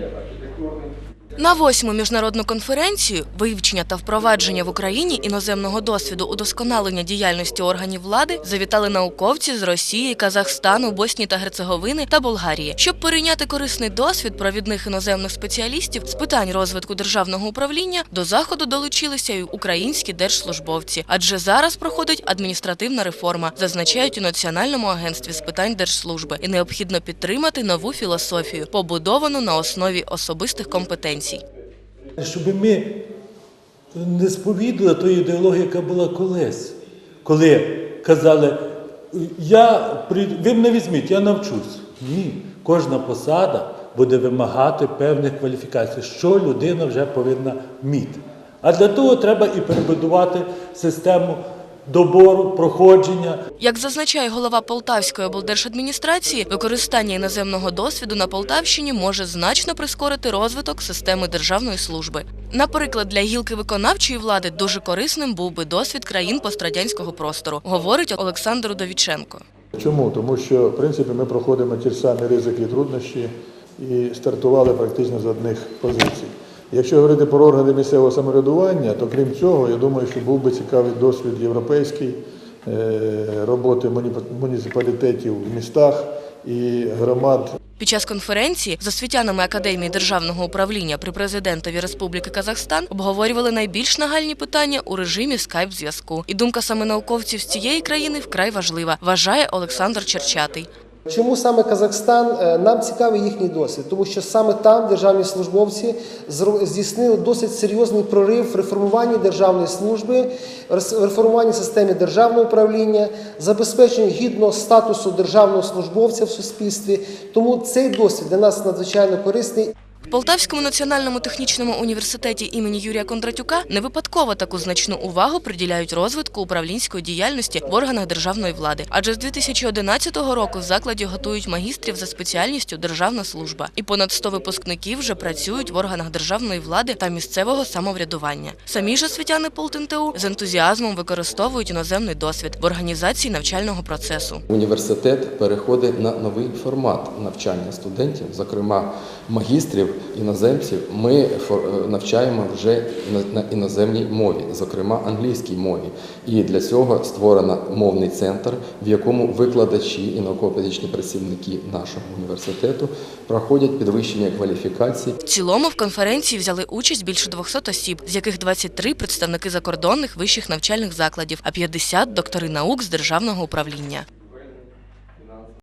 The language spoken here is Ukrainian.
деревьев архитектурных, На восьму міжнародну конференцію вивчення та впровадження в Україні іноземного досвіду удосконалення діяльності органів влади завітали науковці з Росії, Казахстану, Боснії та Герцеговини та Болгарії, щоб перейняти корисний досвід провідних іноземних спеціалістів з питань розвитку державного управління. До заходу долучилися й українські держслужбовці, адже зараз проходить адміністративна реформа, зазначають у Національному агентстві з питань держслужби, і необхідно підтримати нову філософію, побудовану на основі особистих компетенцій. Щоб ми не сповідали тої ідеології, яка була колись, коли казали, я, ви мене візьміть, я навчусь. Ні, кожна посада буде вимагати певних кваліфікацій, що людина вже повинна вміти. А для того треба і перебудувати систему добору, проходження, Як зазначає голова Полтавської облдержадміністрації, використання іноземного досвіду на Полтавщині може значно прискорити розвиток системи державної служби. Наприклад, для гілки виконавчої влади дуже корисним був би досвід країн пострадянського простору, говорить Олександр Удовіченко. Чому? Тому що в принципі ми проходимо ті ж самі ризики і труднощі і стартували практично з одних позицій. Якщо говорити про органи місцевого самоврядування, то крім цього, я думаю, що був би цікавий досвід європейський е, роботи муні- муніципалітетів в містах і громад Під час конференції з освітянами Академії державного управління при президентові Республіки Казахстан обговорювали найбільш нагальні питання у режимі скайп-зв'язку. І думка саме науковців з цієї країни вкрай важлива, вважає Олександр Черчатий. Чому саме Казахстан? Е, Нам цікавий їхній досвід, тому що саме там державні службовці здійснили досить серйозний прорив в реформуванні державної служби, реформуванні системи державного управління, забезпеченні гідного статусу державного службовця в суспільстві. Тому цей досвід для нас надзвичайно корисний. Полтавському національному технічному університеті імені Юрія Кондратюка не випадково таку значну увагу приділяють розвитку управлінської діяльності в органах державної влади. Адже з 2011 року в закладі готують магістрів за спеціальністю державна служба, і понад 100 випускників вже працюють в органах державної влади та місцевого самоврядування. Самі ж освітяни ПолтНТУ з ентузіазмом використовують іноземний досвід в організації навчального процесу. Університет переходить на новий формат навчання студентів, зокрема магістрів, іноземців. Ми е, навчаємо вже на іноземній мові, зокрема англійській мові. І для цього створено мовний центр, в якому викладачі і науково-педагогічні працівники нашого університету проходять підвищення кваліфікації В цілому в конференції взяли участь більше 200 осіб, з яких 23 – представники закордонних вищих навчальних закладів, а 50 – доктори наук з державного управління.